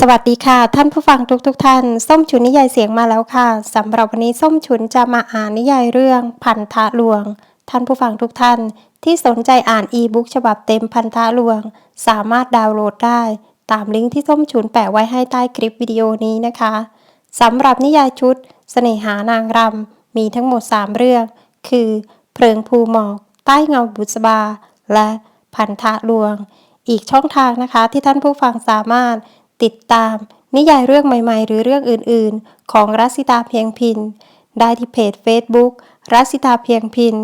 สวัสดีค่ะท่านผู้ฟังทุกๆทท่าน ส้มฉุนนิยายเสียงมาแล้วค่ะสำหรับวันนี้ส้มฉุนจะมาอ่านนิยายเรื่องพันธะหลวง ท่านผู้ฟังทุกท่าน ที่สนใจอ่านอีบุ๊กฉบับเต็มพันธะหลวง สามารถดาวน์โหลดได้ ตามลิงก์ที่ส้มฉุนแปะไว้ให้ใต้คลิปวิดีโอนี้นะคะสำหรับนิยายชุดเสน่หานางรำมีทั้งหมด 3 เรื่อง คือ เพลิงภูหมอก ใต้เงาบุษบา และพันธะหลวง อีกช่องทางนะคะที่ท่านผู้ฟังสามารถติดตาม นิยายเรื่องใหม่ ๆ หรือเรื่องอื่น ๆ ของรัสิตาเพียงพิน ได้ที่เพจ Facebook รัสิตาเพียงพิน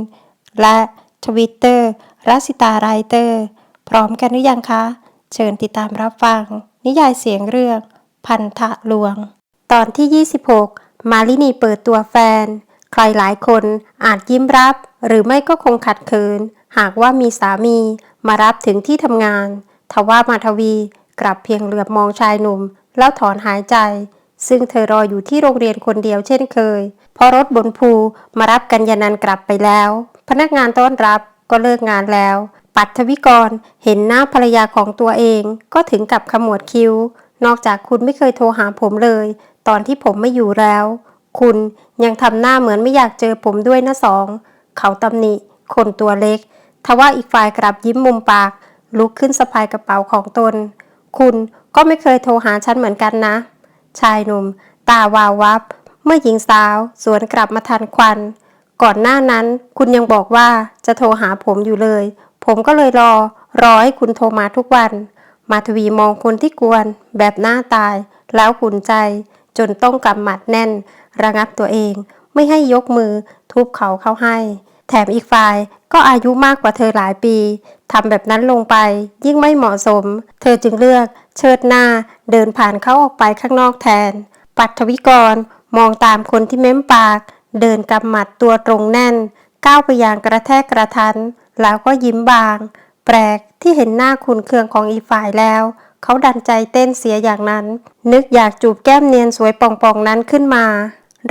และ Twitter รัสิตาไรเตอร์ พร้อมกันหรือยังคะ เชิญติดตามรับฟัง นิยายเสียงเรื่อง พันธะหลวง ตอนที่ 26 มาลินีเปิดตัวแฟน ใครหลายคนอาจยิ้มรับ หรือไม่ก็คงขัดเขิน หากว่ามีสามีมารับถึงที่ทำงาน ทว่ามาทวีกลับเพียงเหลือบมองชายหนุ่ม แล้วถอนหายใจ ซึ่งเธอรออยู่ที่โรงเรียนคนเดียวเช่นเคยพราะรถบนภูมารับกัญญานันกลับไปแล้ว พนักงานต้อนรับก็เลิกงานแล้ว ปัทวิกรเห็นหน้าภรรยาของตัวเอง ก็ถึงกับขมวดคิ้ว นอกจากคุณไม่เคยโทรหาผมเลย ตอนที่ผมไม่อยู่แล้ว คุณยังทำหน้าเหมือนไม่อยากเจอผมด้วยนะสอง เขาตำหนิคนตัวเล็ก ทว่าอีกฝ่ายกลับยิ้มมุมปาก ลุกขึ้นสะพายกระเป๋าของตน คุณก็ไม่เคยโทรหาฉันเหมือนกันนะ ชายหนุ่ม ตาวาววับ เมื่อหญิงสาวสวนกลับมาทันควัน ก่อนหน้านั้นคุณยังบอกว่าจะโทรหาผมอยู่เลย ผมก็เลยรอ รอให้คุณโทรมาทุกวัน มาทวีมองคนที่กวน แบบหน้าตาย แล้วขุนใจ จนต้องกำหมัดแน่น ระงับตัวเอง ไม่ให้ยกมือ ทุบเขาเข้าให้ แถมอีกฝ่ายก็อายุมากกว่าเธอหลายปีทำแบบนั้นลงไปยิ่งไม่เหมาะสม เธอจึงเลือกเชิดหน้าเดินผ่านเขาออกไปข้างนอกแทน ปัทวิกรมองตามคนที่เม้มปาก เดินกำหมัดตัวตรงแน่น ก้าวไปอย่างกระแทกกระทัน แล้วก็ยิ้มบาง แปลกที่เห็นหน้าคุณเคืองของอีฝ่ายแล้ว เขาดันใจเต้นเสียอย่างนั้น นึกอยากจูบแก้มเนียนสวยป่องๆนั้นขึ้นมา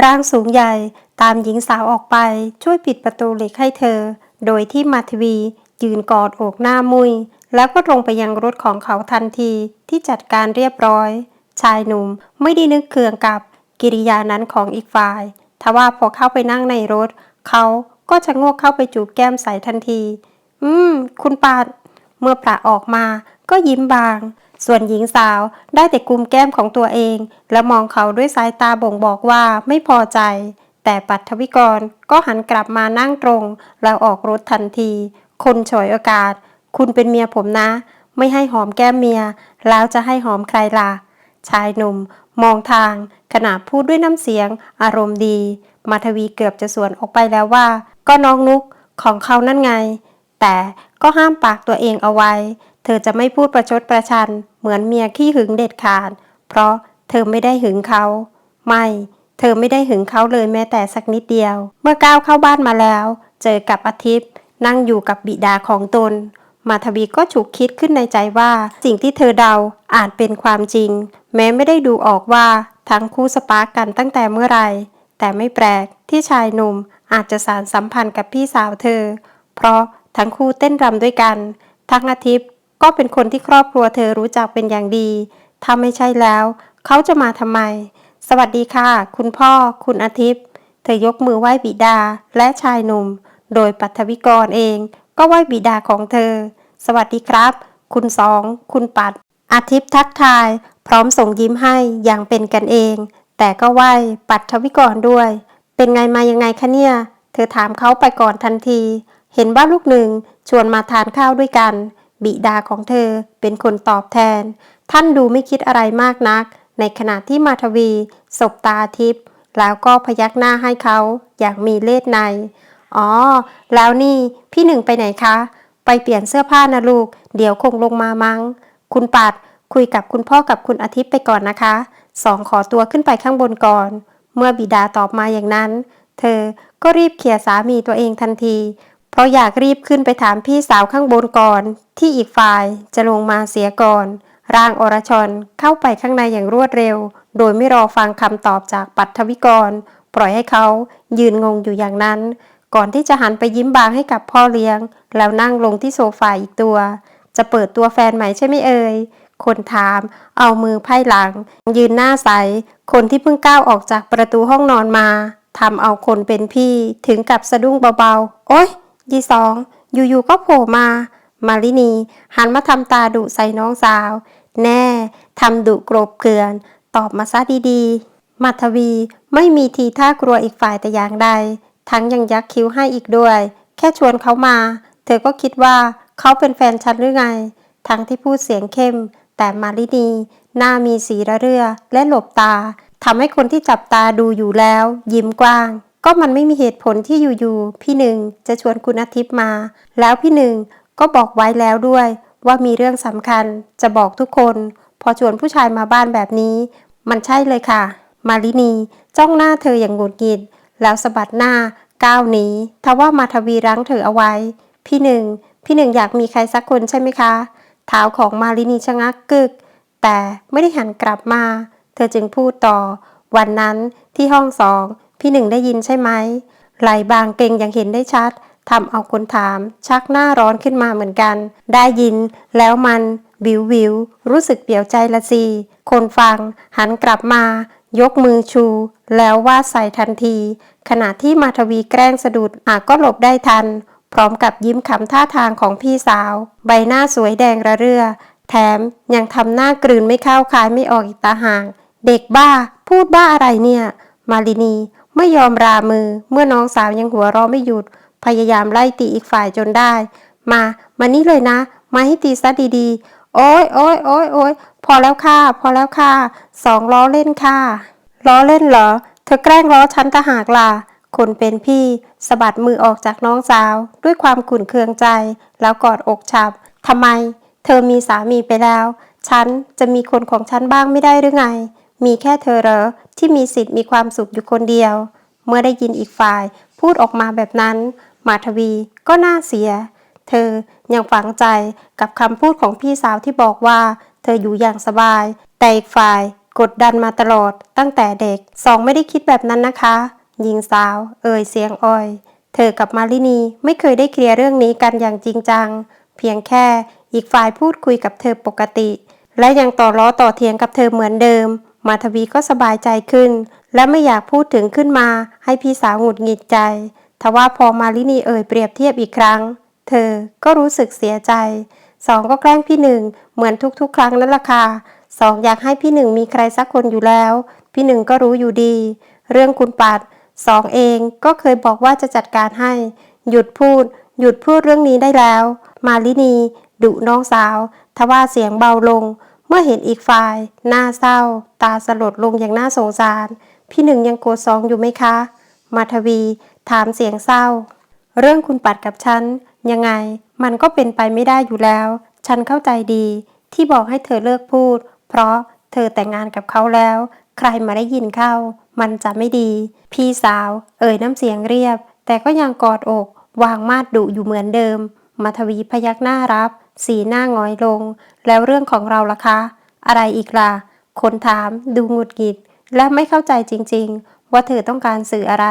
ร่างสูงใหญ่ตามหญิงสาวออกไปช่วยปิดประตูเหล็กให้เธอ โดยที่มาทวียืนกอดอกหน้ามุย แล้วก็ตรงไปยังรถของเขาทันทีที่จัดการเรียบร้อย ชายหนุ่มไม่ได้นึกเคืองกับกิริยานั้นของอีกฝ่ายทว่าพอเข้าไปนั่งในรถ เขาก็ชะโงกเข้าไปจูบแก้มใสทันที อืม คุณปาด เมื่อประออกมาก็ยิ้มบาง ส่วนหญิงสาวได้แต่กุมแก้มของตัวเอง และมองเขาด้วยสายตาบ่งบอกว่าไม่พอใจ แต่ปัทวิกรก็หันกลับมานั่งตรง แล้วออกรถทันที คนฉวยโอกาส คุณเป็นเมียผมนะ ไม่ให้หอมแก้มเมีย แล้วจะให้หอมใครล่ะ ชายหนุ่ม มองทาง ขณะพูดด้วยน้ำเสียง อารมณ์ดี มาทวีเกือบจะสวนออกไปแล้วว่า ก็น้องนุกของเขานั่นไง แต่ก็ห้ามปากตัวเองเอาไว้ เธอจะไม่พูดประชดประชัน เหมือนเมียขี้หึงเด็ดขาด เพราะเธอไม่ได้หึงเขา ไม่ เธอไม่ได้หึงเขาเลยแม้แต่สักนิดเดียว เมื่อก้าวเข้าบ้านมาแล้ว เจอกับอาทิตย์ นั่งอยู่กับบิดาของตน มาทวีก็ฉุกคิดขึ้นในใจว่า สิ่งที่เธอเดาอาจเป็นความจริง แม้ไม่ได้ดูออกว่าทั้งคู่สปาร์กกันตั้งแต่เมื่อไหร่แต่ไม่แปลกที่ชายหนุ่มอาจจะสารสัมพันธ์กับพี่สาวเธอ เพราะทั้งคู่เต้นรำด้วยกัน ทั้งอาทิตย์ ก็เป็นคนที่ครอบครัวเธอรู้จักเป็นอย่างดี ถ้าไม่ใช่แล้ว เขาจะมาทำไม สวัสดีค่ะ คุณพ่อ คุณอาทิตย์ เธอยกมือไหว้บิดาและชายหนุ่ม โดยปัทวิกรเอง ก็ไหว้บิดาของเธอ สวัสดีครับ คุณสอง คุณปัด อาทิตย์ทักทาย พร้อมส่งยิ้มให้อย่างเป็นกันเอง แต่ก็ไหว้ปัทวิกรด้วย เป็นไงมายังไงคะเนี่ย เธอถามเขาไปก่อนทันที เห็นว่าลูกหนึ่งชวนมาทานข้าวด้วยกัน บิดาของเธอเป็นคนตอบแทน ท่านดูไม่คิดอะไรมากนัก ในขณะที่มาทวี สบตาทิพย์แล้วก็พยักหน้าให้เขาอย่างมีเล่ห์ใน อ๋อ แล้วนี่พี่หนึ่งไปไหนคะ ไปเปลี่ยนเสื้อผ้านะลูก เดี๋ยวคงลงมามัง้ง คุณปัดคุยกับคุณพ่อกับคุณอาทิตย์ไปก่อนนะคะสองขอตัวขึ้นไปข้างบนก่อน เมื่อบิดาตอบมาอย่างนั้น เธอก็รีบเขี่ยสามีตัวเองทันที เพราะอยากรีบขึ้นไปถามพี่สาวข้างบนก่อน ที่อีกฝ่ายจะลงมาเสียก่อน ร่างอรชรเข้าไปข้างในอย่างรวดเร็ว โดยไม่รอฟังคำตอบจากปัทวิกร ปล่อยให้เขายืนงงอยู่อย่างนั้น ก่อนที่จะหันไปยิ้มบางให้กับพ่อเลี้ยง แล้วนั่งลงที่โซฟาอีกตัว จะเปิดตัวแฟนใหม่ใช่ไหมเอ่ยคนถาม เอามือไพ่หลัง ยืนหน้าใส คนที่เพิ่งก้าวออกจากประตูห้องนอนมาทำเอาคนเป็นพี่ถึงกับสะดุ้งเบาๆ โอ๊ย ยี่สองอยู่ๆก็โผล่มา มาลินีหันมาทำตาดุใส่น้องสาว แน่ทำดุกรบเกลือน ตอบมาซะดีๆ มัทวีไม่มีทีท่ากลัวอีกฝ่ายแต่อย่างใด ทั้งยังยักคิ้วให้อีกด้วย แค่ชวนเขามา เธอก็คิดว่าเขาเป็นแฟนฉันหรือไง ทั้งที่พูดเสียงเข้ม แต่มาลินีหน้ามีสีระเรื่อและหลบตาทำให้คนที่จับตาดูอยู่แล้ว ยิ้มกว้าง ก็มันไม่มีเหตุผลที่อยู่ๆพี่หนึ่งจะชวนคุณอาทิตย์มา แล้วพี่หนึ่งก็บอกไว้แล้วด้วย ว่ามีเรื่องสำคัญจะบอกทุกคน พอชวนผู้ชายมาบ้านแบบนี้ มันใช่เลยค่ะ มาลินีจ้องหน้าเธออย่างหงุดหงิด แล้วสะบัดหน้าก้าวหนีทว่ามาทวีรั้งเธอเอาไว้ พี่หนึ่งพี่หนึ่งอยากมีใครสักคนใช่ไหมคะเท้าของมาลินีชะงักกึก แต่ไม่ได้หันกลับมา เธอจึงพูดต่อ วันนั้นที่ห้องสอง พี่หนึ่งได้ยินใช่ไหมไหลบางเกรงยังเห็นได้ชัดทำเอาคนถาม ชักหน้าร้อนขึ้นมาเหมือนกัน ได้ยิน แล้วมันวิววิว รู้สึกเปี่ยวใจละสิคนฟัง หันกลับมา ยกมือชู แล้วว่าดใส่ทันที ขณะที่มาทวีแกล้งสะดุดอาก็หลบได้ทัน พร้อมกับยิ้มขำท่าทางของพี่สาว ใบหน้าสวยแดงระเรื่อ แถมยังทำหน้ากลืนไม่เข้าคายไม่ออกอีกตาห่าง เด็กบ้า พูดบ้าอะไรเนี่ย มาลินี ไม่ยอมรามือเมื่อน้องสาวยังหัวเราะไม่หยุด พยายามไล่ตีอีกฝ่ายจนได้ มา มานี่เลยนะ มาให้ตีซะดีๆ โอ้ยโอ้ยโอ้ยโอ้ยพอแล้วค่ะ พอแล้วค่ะ สองล้อเล่นค่ะ ล้อเล่นเหรอ เธอแกล้งล้อฉันตะหากล่ะ คนเป็นพี่สะบัดมือออกจากน้องสาว ด้วยความขุ่นเคืองใจ แล้วกอดอกฉับทำไม เธอมีสามีไปแล้ว ฉันจะมีคนของฉันบ้างไม่ได้หรือไง มีแค่เธอเหรอที่มีสิทธิ์มีความสุขอยู่คนเดียว เมื่อได้ยินอีกฝ่าย พูดออกมาแบบนั้น มาทวีก็น่าเสีย เธอยังฝังใจกับคำพูดของพี่สาวที่บอกว่า เธออยู่อย่างสบาย แต่อีกฝ่ายกดดันมาตลอดตั้งแต่เด็กสองไม่ได้คิดแบบนั้นนะคะ หญิงสาว เอ่ยเสียงอ่อย เธอกับมาลินีไม่เคยได้เคลียร์เรื่องนี้กันอย่างจริงจัง เพียงแค่อีกฝ่ายพูดคุยกับเธอปกติ และยังต่อล้อต่อเถียงกับเธอเหมือนเดิม มาทวีก็สบายใจขึ้น และไม่อยากพูดถึงขึ้นมา ให้พี่สาวหงุดหงิดใจ ทว่าพอมาลินีเอ่ยเปรียบเทียบอีกครั้ง เธอก็รู้สึกเสียใจ สองก็แกล้งพี่หนึ่งเหมือนทุกๆ ครั้งนั่นละค่ะสองอยากให้พี่หนึ่งมีใครสักคนอยู่แล้ว พี่หนึ่งก็รู้อยู่ดี เรื่องคุณปัดสองเองก็เคยบอกว่าจะจัดการให้ หยุดพูด หยุดพูดเรื่องนี้ได้แล้ว มาลินีดุน้องสาว ทว่าเสียงเบาลง มื่อเห็นอีกฝ่าย หน้าเศร้า ตาสลดลงอย่างน่าสงสาร พี่หนึ่งยังโกรธสองอยู่ไหมคะ มาทวี ถามเสียงเศร้า เรื่องคุณปัดกับฉัน ยังไง มันก็เป็นไปไม่ได้อยู่แล้ว ฉันเข้าใจดี ที่บอกให้เธอเลิกพูด เพราะเธอแต่งงานกับเขาแล้ว ใครมาได้ยินเข้า มันจะไม่ดี พี่สาว เอ่ยน้ำเสียงเรียบ แต่ก็ยังกอดอก วางมาดดุอยู่เหมือนเดิม มาทวีพยักหน้ารับ สีหน้าหงอยลง แล้วเรื่องของเราล่ะคะ อะไรอีกล่ะ คนถามดูหงุดหงิด และไม่เข้าใจจริงๆ ว่าเธอต้องการสื่ออะไร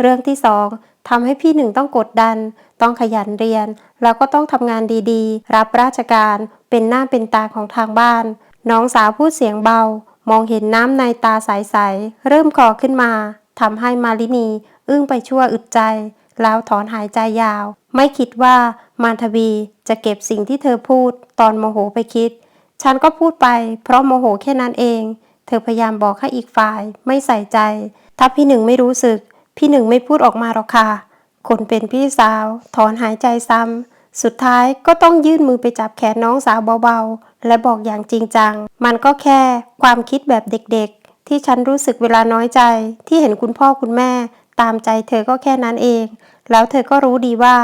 เรื่องที่สองทำให้พี่หนึ่งต้องกดดัน ต้องขยันเรียน แล้วก็ต้องทำงานดีๆ รับราชการ เป็นหน้าเป็นตาของทางบ้าน น้องสาวพูดเสียงเบา มองเห็นน้ำในตาใสๆ เริ่มคอขึ้นมาทำให้มาลินี อึ้งไปชั่วอึดใจ แล้วถอนหายใจยาว ไม่คิดว่า มานทวี จะเก็บสิ่งที่เธอพูดตอนโมโหไปคิด ฉันก็พูดไปเพราะโมโหแค่นั้นเอง เธอพยายามบอกให้อีกฝ่ายไม่ใส่ใจ ถ้าพี่หนึ่งไม่รู้สึก พี่หนึ่งไม่พูดออกมาหรอกค่ะ คนเป็นพี่สาว ถอนหายใจซ้ำ สุดท้ายก็ต้องยื่นมือไปจับแขนน้องสาวเบาๆ และบอกอย่างจริงจัง มันก็แค่ความคิดแบบเด็กๆ ที่ฉันรู้สึกเวลาน้อยใจ ที่เห็นคุณพ่อคุณแม่ ตามใจเธอก็แค่นั้นเอง แล้วเธอก็รู้ดีว่า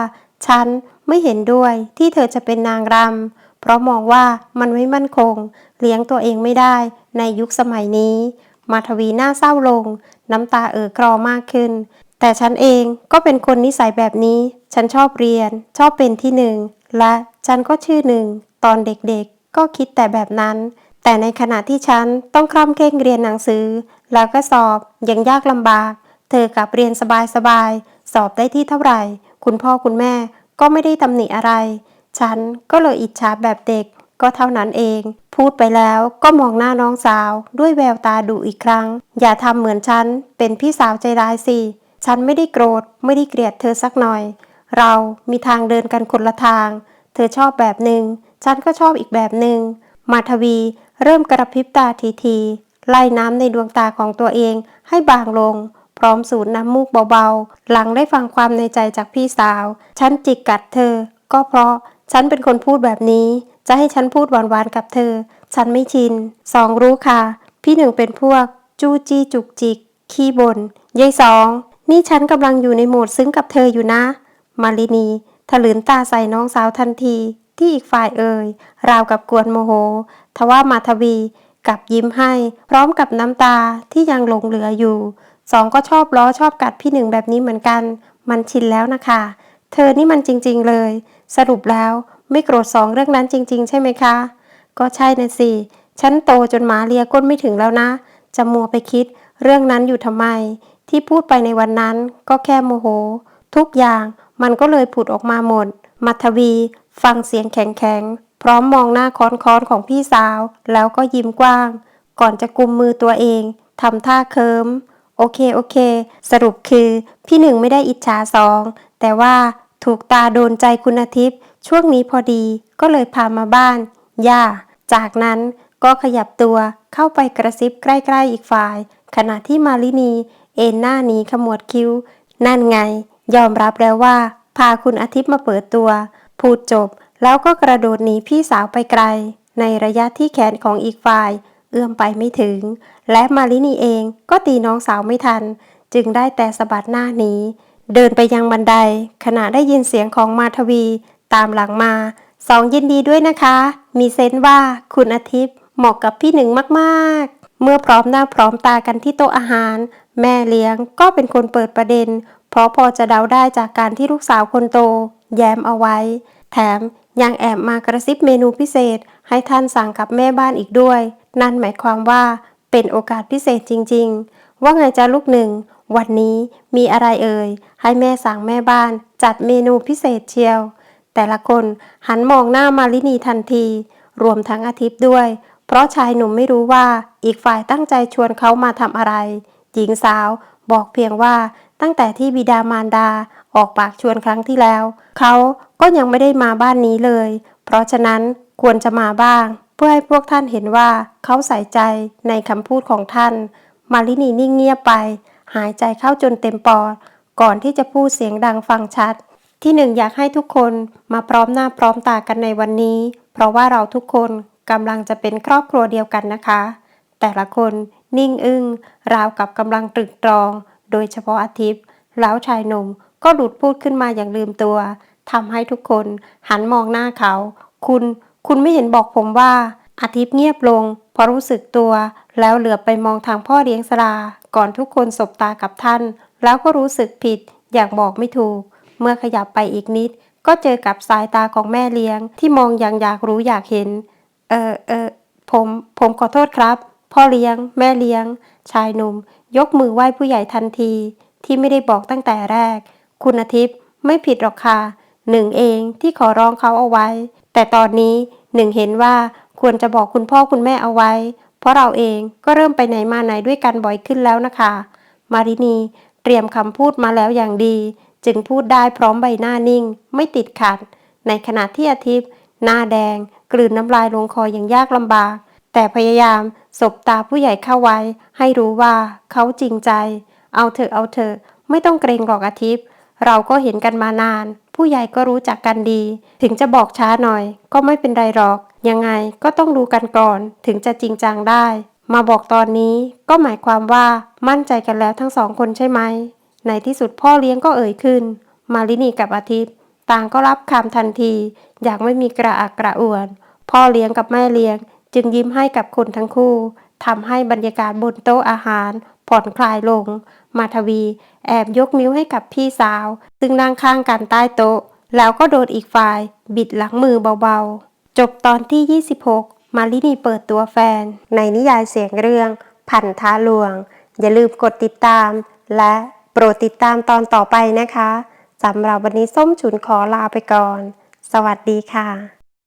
ฉัน ไม่เห็นด้วยที่เธอจะเป็นนางรำเพราะมองว่ามันไม่มั่นคง เลี้ยงตัวเองไม่ได้ในยุคสมัยนี้ มาทวีหน้าเศร้าลง น้ำตาเอ่อคลอมากขึ้น แต่ฉันเองก็เป็นคนนิสัยแบบนี้ ฉันชอบเรียน ชอบเป็นที่หนึ่ง และฉันก็ชื่อหนึ่ง ตอนเด็กๆ ก็คิดแต่แบบนั้น แต่ในขณะที่ฉันต้องคร่ำเคร่งเรียนหนังสือ แล้วก็สอบอย่างยากลำบาก เธอกับเรียนสบายๆสอบได้ที่เท่าไหร่ คุณพ่อคุณแม่ ก็ไม่ได้ตำหนิอะไร ฉันก็เลยอิจฉาแบบเด็กก็เท่านั้นเอง พูดไปแล้วก็มองหน้าน้องสาว ด้วยแววตาดุอีกครั้ง อย่าทำเหมือนฉัน เป็นพี่สาวใจร้ายสิ ฉันไม่ได้โกรธ ไม่ได้เกลียดเธอสักหน่อย เรามีทางเดินกันคนละทาง เธอชอบแบบหนึ่งฉันก็ชอบอีกแบบหนึ่งมาทวี เริ่มกระพริบตาทีทีๆไล่น้ำในดวงตาของตัวเองให้บางลง พร้อมสูดน้ำมูกเบาๆ หลังได้ฟังความในใจจากพี่สาว ฉันจิกกัดเธอ ก็เพราะฉันเป็นคนพูดแบบนี้ จะให้ฉันพูดหวานๆกับเธอ ฉันไม่ชินสองรู้ค่ะ พี่หนึ่งเป็นพวก จู้จี้จุกจิก ขี้บน่นยายสอง นี่ฉันกำลังอยู่ในโหมดซึ้งกับเธออยู่นะ มาลินีถลืนตาใส่น้องสาวทันทีที่อีกฝ่ายเอ่ย ราวกับกวนโมโห ทว่ามาทวีกับยิ้มให้ พร้อมกับน้ำตาที่ยังหลงเหลืออยู่ สองก็ชอบล้อชอบกัดพี่หนึ่งแบบนี้เหมือนกัน มันชินแล้วนะคะ เธอนี่มันจริง ๆเลย สรุปแล้วไม่โกรธสองเรื่องนั้นจริง ๆ ใช่ไหมคะ ก็ใช่นะสิฉันโตจนหมาเลียก้นไม่ถึงแล้วนะ จะมัวไปคิด เรื่องนั้นอยู่ทำไม ที่พูดไปในวันนั้นก็แค่โมโห ทุกอย่างมันก็เลยผุดออกมาหมด มัทวี ฟังเสียงแข็งๆ พร้อมมองหน้าค้อนๆของพี่สาว แล้วก็ยิ้มกว้าง ก่อนจะกุมมือตัวเองทำท่าเคิม โอเคโอเค สรุปคือพี่หนึ่งไม่ได้อิจฉาสอง แต่ว่าถูกตาโดนใจคุณอาทิตย์ ช่วงนี้พอดีก็เลยพามาบ้าน ย่า จากนั้นก็ขยับตัวเข้าไปกระซิบใกล้ๆอีกฝ่าย ขณะที่มาลินี เอ็นหน้านีขมวดคิ้ว นั่นไง ยอมรับแล้วว่า พาคุณอาทิตย์มาเปิดตัว พูดจบแล้วก็กระโดดหนีพี่สาวไปไกล ในระยะที่แขนของอีกฝ่าย เอื้อมไปไม่ถึง และมาลินีเองก็ตีน้องสาวไม่ทัน จึงได้แต่สะบัดหน้าหนีเดินไปยังบันได ขณะได้ยินเสียงของมาทวี ตามหลังมา สองยินดีด้วยนะคะ มีเซนว่าคุณอาทิตย์เหมาะกับพี่หนึ่งมากๆ เมื่อพร้อมหน้าพร้อมตากันที่โต๊ะอาหาร แม่เลี้ยงก็เป็นคนเปิดประเด็น เพราะพอจะเดาได้จากการที่ลูกสาวคนโต แย้มเอาไว้ แถมยังแอบมากระซิบเมนูพิเศษ ให้ท่านสั่งกับแม่บ้านอีกด้วย นั่นหมายความว่าเป็นโอกาสพิเศษจริง ๆ ว่าไงจ้าลูกหนึ่ง วันนี้มีอะไรเอ่ย ให้แม่สั่งแม่บ้าน จัดเมนูพิเศษเชียว แต่ละคนหันมองหน้ามาลินีทันที รวมทั้งอาทิตย์ด้วย เพราะชายหนุ่มไม่รู้ว่าอีกฝ่ายตั้งใจชวนเขามาทำอะไร หญิงสาวบอกเพียงว่าตั้งแต่ที่บิดามารดาออกปากชวนครั้งที่แล้ว เขาก็ยังไม่ได้มาบ้านนี้เลย เพราะฉะนั้นควรจะมาบ้าง เพื่อให้พวกท่านเห็นว่าเขาใส่ใจในคำพูดของท่าน มาลินีนิ่งเงียบไป หายใจเข้าจนเต็มปอด ก่อนที่จะพูดเสียงดังฟังชัด ที่หนึ่งอยากให้ทุกคนมาพร้อมหน้าพร้อมตากันในวันนี้ เพราะว่าเราทุกคนกำลังจะเป็นครอบครัวเดียวกันนะคะ แต่ละคนนิ่งอึง้งราวกับกำลังตรึกตรอง โดยเฉพาะอาทิตย์ แล้วชายหนุ่มก็หลุดพูดขึ้นมาอย่างลืมตัวทำให้ทุกคนหันมองหน้าเขา คุณ คุณไม่เห็นบอกผมว่า อาทิตย์เงียบลงพราะรู้สึกตัว แล้วเหลือไปมองทางพ่อเลี้ยงสลา ก่อนทุกคนสบตากับท่าน แล้วก็รู้สึกผิด อย่างบอกไม่ถูก เมื่อขยับไปอีกนิด ก็เจอกับสายตาของแม่เลี้ยง ที่มองอย่างอยากรู้อยากเห็น เออเออผมผมขอโทษครับ พ่อเลี้ยง แม่เลี้ยง ชายหนุ่ม ยกมือไหว้ผู้ใหญ่ทันที ที่ไม่ได้บอกตั้งแต่แรก คุณอาทิตย์ไม่ผิดหรอกค่ะหนึ่งเองที่ขอร้องเขาเอาไว้ แต่ตอนนี้หนึ่งเห็นว่าควรจะบอกคุณพ่อคุณแม่เอาไว้ เพราะเราเองก็เริ่มไปไหนมาไหนด้วยกันบ่อยขึ้นแล้วนะคะ มารินีเตรียมคำพูดมาแล้วอย่างดี จึงพูดได้พร้อมใบหน้านิ่ง ไม่ติดขัด ในขณะที่อาทิตย์ หน้าแดง กลืนน้ำลายลงคออย่างยากลำบาก แต่พยายามสบตาผู้ใหญ่เข้าไว้ ให้รู้ว่าเขาจริงใจ เอาเถอะเอาเถอะไม่ต้องเกรงหรอกอาทิตย์ เราก็เห็นกันมานาน ผู้ใหญ่ก็รู้จักกันดี ถึงจะบอกช้าหน่อย ก็ไม่เป็นไรหรอก ยังไงก็ต้องดูกันก่อน ถึงจะจริงจังได้ มาบอกตอนนี้ก็หมายความว่ามั่นใจกันแล้วทั้งสองคนใช่ไหม ในที่สุดพ่อเลี้ยงก็เอ่ยขึ้น มาลินีกับอาทิตย์ ต่างก็รับคำทันที อยากไม่มีกระอักกระอ่วน พ่อเลี้ยงกับแม่เลี้ยง จึงยิ้มให้กับคนทั้งคู่ทำให้บรรยากาศบนโต๊ะอาหารผ่อนคลายลงมาทวี แอบยกนิ้วให้กับพี่สาว ซึ่งนั่งข้างกันใต้โต๊ะ แล้วก็โดนอีกฝ่าย บิดหลังมือเบาๆ จบตอนที่ 26 มาลินีเปิดตัวแฟน ในนิยายเสียงเรื่องพันธาลวง อย่าลืมกดติดตาม และโปรดติดตามตอนต่อไปนะคะสำหรับวันนี้ส้มฉุนขอลาไปก่อน สวัสดีค่ะ